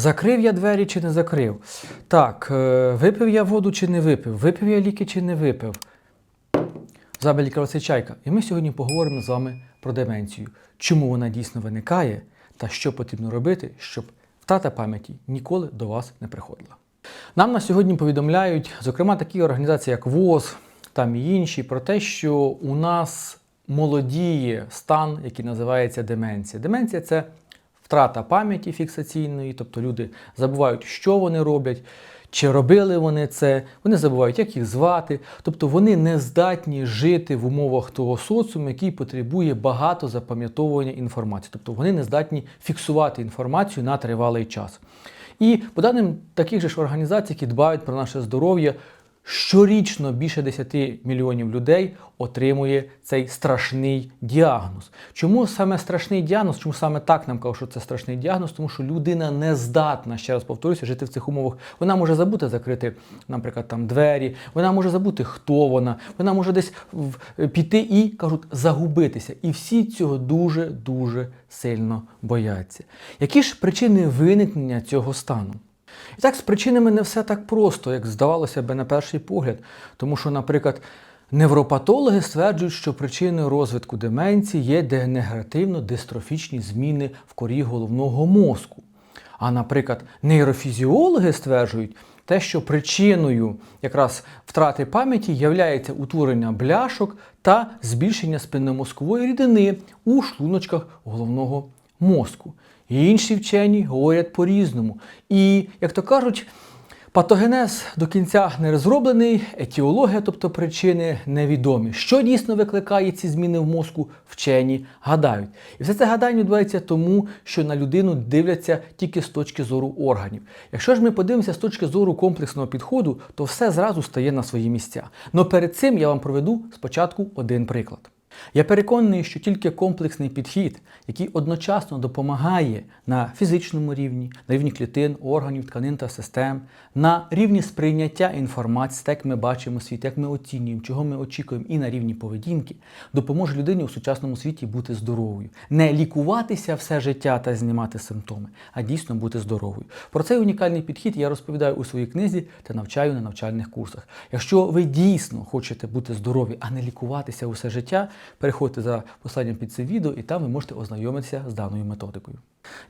Закрив я двері чи не закрив? Так, е, випив я воду чи не випив? Випив я ліки чи не випив? Забель чайка. І ми сьогодні поговоримо з вами про деменцію. Чому вона дійсно виникає та що потрібно робити, щоб втрата пам'яті ніколи до вас не приходила. Нам на сьогодні повідомляють, зокрема, такі організації, як ВОЗ, там і інші, про те, що у нас молодіє стан, який називається деменція. Деменція це втрата пам'яті фіксаційної, тобто люди забувають, що вони роблять, чи робили вони це, вони забувають, як їх звати. Тобто вони не здатні жити в умовах того соціуму, який потребує багато запам'ятовування інформації. Тобто вони не здатні фіксувати інформацію на тривалий час. І по даним таких же ж організацій, які дбають про наше здоров'я, щорічно більше 10 мільйонів людей отримує цей страшний діагноз. Чому саме страшний діагноз? Чому саме так нам кажуть, що це страшний діагноз? Тому що людина не здатна, ще раз повторюся, жити в цих умовах. Вона може забути закрити, наприклад, там двері, вона може забути, хто вона, вона може десь в- піти і кажуть загубитися. І всі цього дуже дуже сильно бояться. Які ж причини виникнення цього стану? І так, з причинами не все так просто, як здавалося би на перший погляд. Тому що, наприклад, невропатологи стверджують, що причиною розвитку деменції є дегенеративно-дистрофічні зміни в корі головного мозку. А, наприклад, нейрофізіологи стверджують те, що причиною якраз втрати пам'яті є утворення бляшок та збільшення спинномозкової рідини у шлуночках головного мозку. І інші вчені говорять по-різному. І, як то кажуть, патогенез до кінця не розроблений, етіологія, тобто причини невідомі. Що дійсно викликає ці зміни в мозку, вчені гадають. І все це гадання відбувається тому, що на людину дивляться тільки з точки зору органів. Якщо ж ми подивимося з точки зору комплексного підходу, то все зразу стає на свої місця. Но перед цим я вам проведу спочатку один приклад. Я переконаний, що тільки комплексний підхід, який одночасно допомагає на фізичному рівні, на рівні клітин, органів, тканин та систем, на рівні сприйняття інформації, так як ми бачимо світ, як ми оцінюємо, чого ми очікуємо, і на рівні поведінки, допоможе людині у сучасному світі бути здоровою, не лікуватися все життя та знімати симптоми, а дійсно бути здоровою. Про цей унікальний підхід я розповідаю у своїй книзі та навчаю на навчальних курсах. Якщо ви дійсно хочете бути здорові, а не лікуватися усе життя, переходьте за посиланням під цим відео, і там ви можете ознайомитися з даною методикою.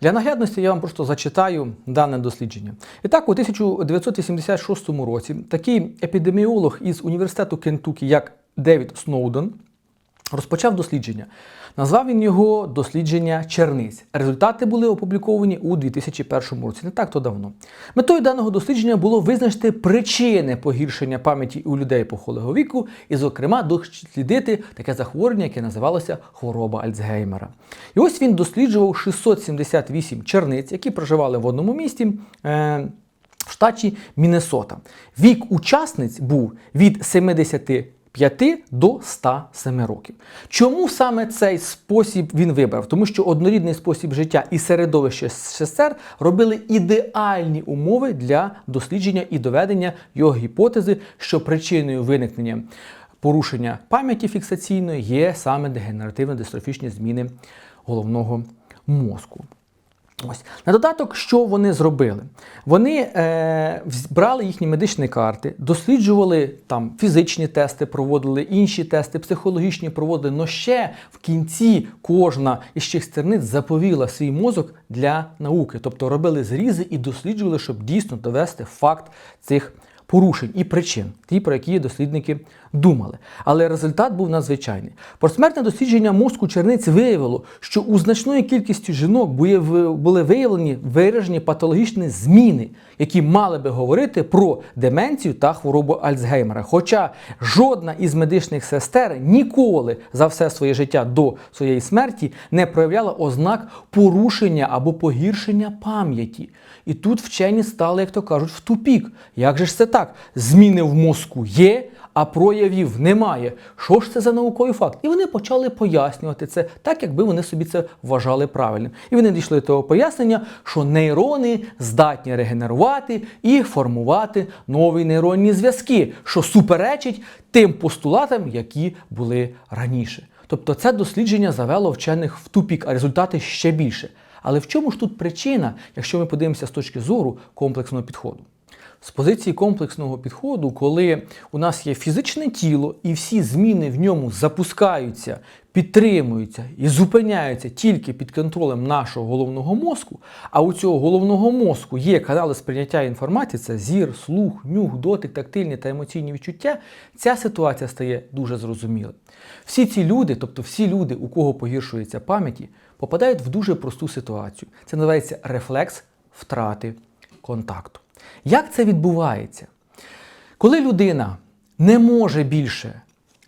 Для наглядності я вам просто зачитаю дане дослідження. І так, у 1986 році такий епідеміолог із університету Кентукі, як Девід Сноуден, розпочав дослідження. Назвав він його дослідження черниць. Результати були опубліковані у 2001 році, не так то давно. Метою даного дослідження було визначити причини погіршення пам'яті у людей похилого віку і, зокрема, дослідити таке захворювання, яке називалося хвороба Альцгеймера. І ось він досліджував 678 черниць, які проживали в одному місті. Е- в штаті Міннесота. Вік учасниць був від 75 до 107 років. Чому саме цей спосіб він вибрав? Тому що однорідний спосіб життя і середовище СССР робили ідеальні умови для дослідження і доведення його гіпотези, що причиною виникнення порушення пам'яті фіксаційної є саме дегенеративно-дистрофічні зміни головного мозку. Ось на додаток, що вони зробили? Вони е, брали їхні медичні карти, досліджували там фізичні тести, проводили інші тести, психологічні проводили. Но ще в кінці кожна із цих стерниць заповіла свій мозок для науки, тобто робили зрізи і досліджували, щоб дійсно довести факт цих порушень і причин, ті, про які дослідники думали. Але результат був надзвичайний. Посмертне дослідження мозку черниць виявило, що у значної кількості жінок були виявлені виражені патологічні зміни, які мали би говорити про деменцію та хворобу Альцгеймера. Хоча жодна із медичних сестер ніколи за все своє життя до своєї смерті не проявляла ознак порушення або погіршення пам'яті. І тут вчені стали, як то кажуть, в тупік. Як же ж це так? Зміни в мозку є, а проявів немає. Що ж це за науковий факт? І вони почали пояснювати це так, якби вони собі це вважали правильним. І вони дійшли до того пояснення, що нейрони здатні регенерувати і формувати нові нейронні зв'язки, що суперечить тим постулатам, які були раніше. Тобто це дослідження завело вчених в тупік, а результати ще більше. Але в чому ж тут причина, якщо ми подивимося з точки зору комплексного підходу? З позиції комплексного підходу, коли у нас є фізичне тіло і всі зміни в ньому запускаються, підтримуються і зупиняються тільки під контролем нашого головного мозку, а у цього головного мозку є канали сприйняття інформації, це зір, слух, нюх, дотик, тактильні та емоційні відчуття, ця ситуація стає дуже зрозумілою. Всі ці люди, тобто всі люди, у кого погіршується пам'яті, попадають в дуже просту ситуацію. Це називається рефлекс втрати контакту. Як це відбувається? Коли людина не може більше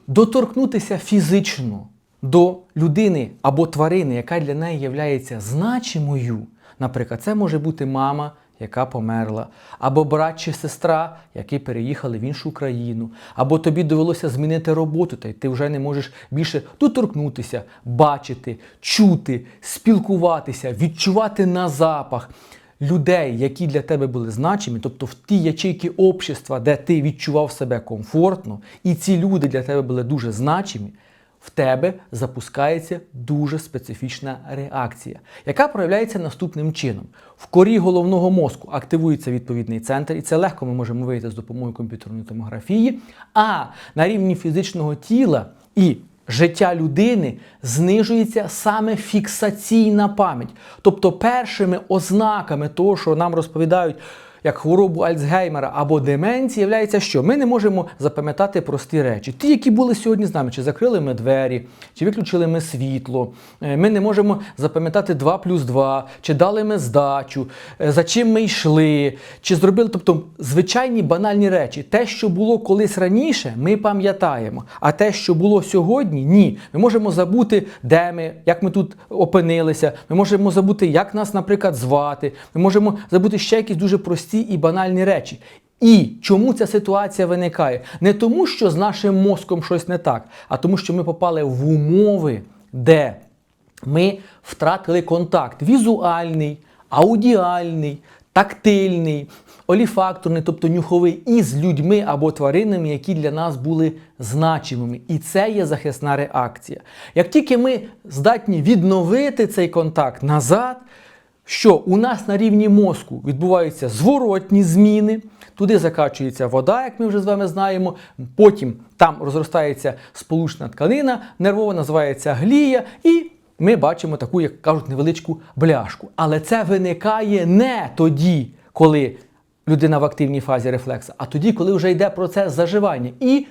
доторкнутися фізично до людини або тварини, яка для неї є значимою, наприклад, це може бути мама, яка померла, або брат чи сестра, які переїхали в іншу країну, або тобі довелося змінити роботу, та й ти вже не можеш більше доторкнутися, бачити, чути, спілкуватися, відчувати на запах людей, які для тебе були значимі, тобто в ті ячейки общества, де ти відчував себе комфортно, і ці люди для тебе були дуже значимі, в тебе запускається дуже специфічна реакція, яка проявляється наступним чином. В корі головного мозку активується відповідний центр, і це легко ми можемо виявити з допомогою комп'ютерної томографії. А на рівні фізичного тіла і життя людини знижується саме фіксаційна пам'ять. Тобто першими ознаками того, що нам розповідають як хворобу Альцгеймера або деменції, являється, що ми не можемо запам'ятати прості речі. Ті, які були сьогодні з нами, чи закрили ми двері, чи виключили ми світло. Е, Ми не можемо запам'ятати 2 плюс 2, чи дали ми здачу, е, за чим ми йшли, чи зробили. Тобто звичайні банальні речі. Те, що було колись раніше, ми пам'ятаємо. А те, що було сьогодні, ні. Ми можемо забути, де ми, як ми тут опинилися. Ми можемо забути, як нас, наприклад, звати. Ми можемо забути ще якісь дуже прості і банальні речі. І чому ця ситуація виникає? Не тому, що з нашим мозком щось не так, а тому, що ми попали в умови, де ми втратили контакт візуальний, аудіальний, тактильний, оліфакторний, тобто нюховий, із людьми або тваринами, які для нас були значимими. І це є захисна реакція. Як тільки ми здатні відновити цей контакт назад, що у нас на рівні мозку відбуваються зворотні зміни, туди закачується вода, як ми вже з вами знаємо, потім там розростається сполучна тканина, нервова називається глія, і ми бачимо таку, як кажуть, невеличку бляшку. Але це виникає не тоді, коли людина в активній фазі рефлекса, а тоді, коли вже йде процес заживання. І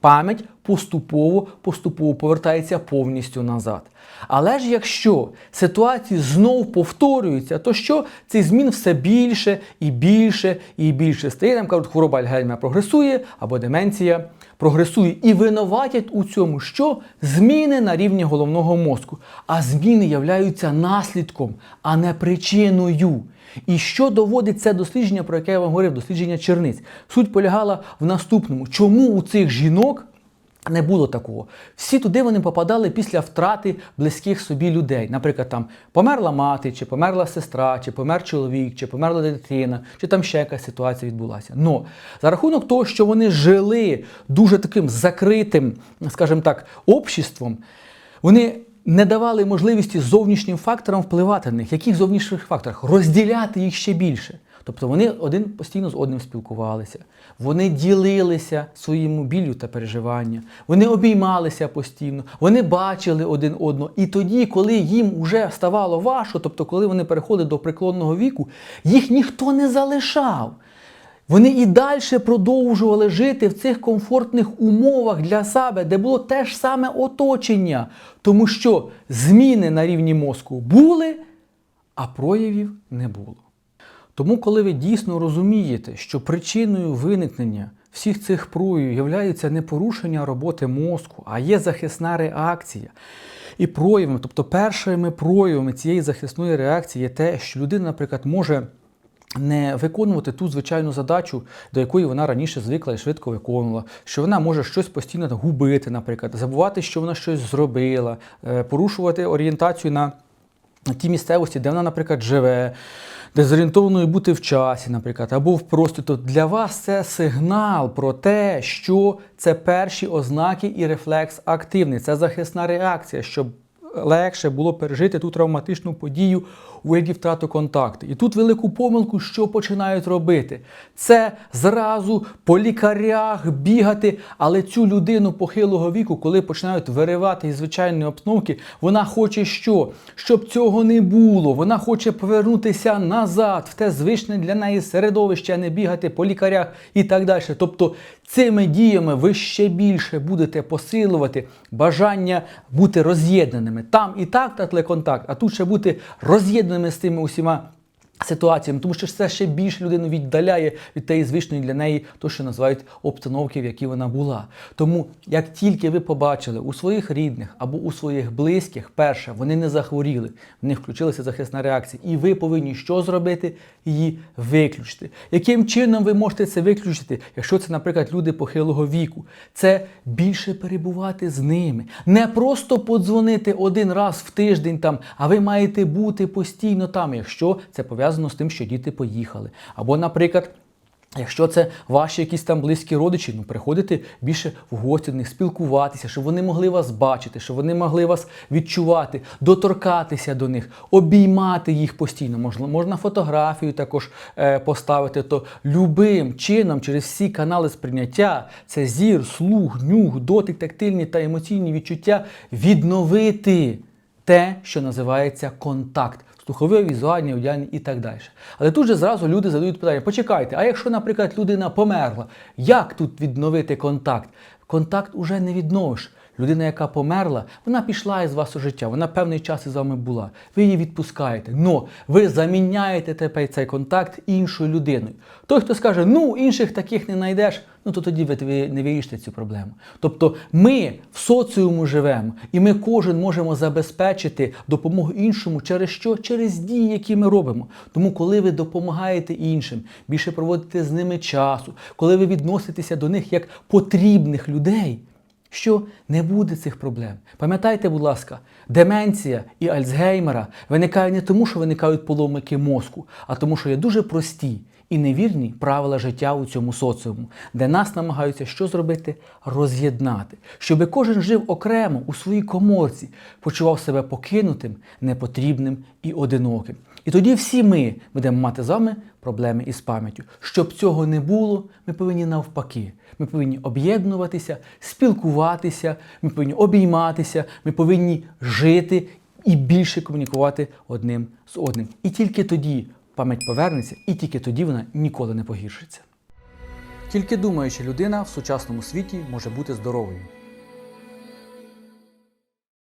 пам'ять поступово поступово повертається повністю назад. Але ж якщо ситуації знов повторюються, то що цей змін все більше і більше і більше стає. Нам кажуть, хвороба Альгеймера прогресує або деменція прогресує. І винуватять у цьому, що зміни на рівні головного мозку. А зміни являються наслідком, а не причиною. І що доводить це дослідження, про яке я вам говорив, дослідження черниць? Суть полягала в наступному, чому у цих жінок. Не було такого. Всі туди вони попадали після втрати близьких собі людей. Наприклад, там померла мати, чи померла сестра, чи помер чоловік, чи померла дитина, чи там ще якась ситуація відбулася. Но за рахунок того, що вони жили дуже таким закритим, скажімо так, обществом, вони не давали можливості зовнішнім факторам впливати на них. Яких зовнішніх факторах? Розділяти їх ще більше. Тобто вони один постійно з одним спілкувалися, вони ділилися своїм біллю та переживання, вони обіймалися постійно, вони бачили один одного. І тоді, коли їм вже ставало важко, тобто коли вони переходили до преклонного віку, їх ніхто не залишав. Вони і далі продовжували жити в цих комфортних умовах для себе, де було те ж саме оточення, тому що зміни на рівні мозку були, а проявів не було. Тому, коли ви дійсно розумієте, що причиною виникнення всіх цих проявів є не порушення роботи мозку, а є захисна реакція. І проявами, тобто першими проявами цієї захисної реакції є те, що людина, наприклад, може не виконувати ту звичайну задачу, до якої вона раніше звикла і швидко виконувала, що вона може щось постійно губити, наприклад, забувати, що вона щось зробила, е, порушувати орієнтацію на ті місцевості, де вона, наприклад, живе, дезорієнтованою бути в часі, наприклад, або в просторі, то для вас це сигнал про те, що це перші ознаки і рефлекс активний, це захисна реакція, щоб легше було пережити ту травматичну подію у вигляді втрату контакту. І тут велику помилку, що починають робити? Це зразу по лікарях бігати, але цю людину похилого віку, коли починають виривати із звичайної обстановки, вона хоче що? Щоб цього не було. Вона хоче повернутися назад в те звичне для неї середовище, а не бігати по лікарях і так далі. Тобто цими діями ви ще більше будете посилувати бажання бути роз'єднаними. Там і так втратили контакт, а тут ще бути роз'єднаними з тими усіма. Ситуаціями, тому що це ще більше людину віддаляє від тієї звичної для неї, то що називають обстановки, в якій вона була. Тому як тільки ви побачили у своїх рідних або у своїх близьких, перше, вони не захворіли, в них включилася захисна реакція, і ви повинні що зробити? Її виключити. Яким чином ви можете це виключити, якщо це, наприклад, люди похилого віку? Це більше перебувати з ними, не просто подзвонити один раз в тиждень там, а ви маєте бути постійно там, якщо це пов'язано з тим, що діти поїхали. Або, наприклад. Якщо це ваші якісь там близькі родичі, ну приходити більше в гості до них, спілкуватися, щоб вони могли вас бачити, щоб вони могли вас відчувати, доторкатися до них, обіймати їх постійно. Можна, можна фотографію також е, поставити, то любим чином через всі канали сприйняття, це зір, слух, нюх, дотик, тактильні та емоційні відчуття відновити те, що називається контакт. Слухові, візуальні, аудіальні і так далі. Але тут же зразу люди задають питання: почекайте, а якщо, наприклад, людина померла, як тут відновити контакт? Контакт уже не відновиш. Людина, яка померла, вона пішла із вас у життя, вона певний час із вами була. Ви її відпускаєте. Но ви заміняєте тепер цей контакт іншою людиною. Той, хто скаже, ну інших таких не знайдеш, ну то тоді ви не вирішите цю проблему. Тобто ми в соціуму живемо, і ми кожен можемо забезпечити допомогу іншому через що? Через дії, які ми робимо. Тому, коли ви допомагаєте іншим, більше проводите з ними часу, коли ви відноситеся до них як потрібних людей що не буде цих проблем. Пам'ятайте, будь ласка, деменція і Альцгеймера виникає не тому, що виникають поломики мозку, а тому, що є дуже прості і невірні правила життя у цьому соціуму, де нас намагаються що зробити? Роз'єднати, щоб кожен жив окремо у своїй коморці, почував себе покинутим, непотрібним і одиноким. І тоді всі ми будемо мати з вами проблеми із пам'яттю. Щоб цього не було, ми повинні навпаки. Ми повинні об'єднуватися, спілкуватися, ми повинні обійматися, ми повинні жити і більше комунікувати одним з одним. І тільки тоді пам'ять повернеться, і тільки тоді вона ніколи не погіршиться. Тільки думаюча людина в сучасному світі може бути здоровою.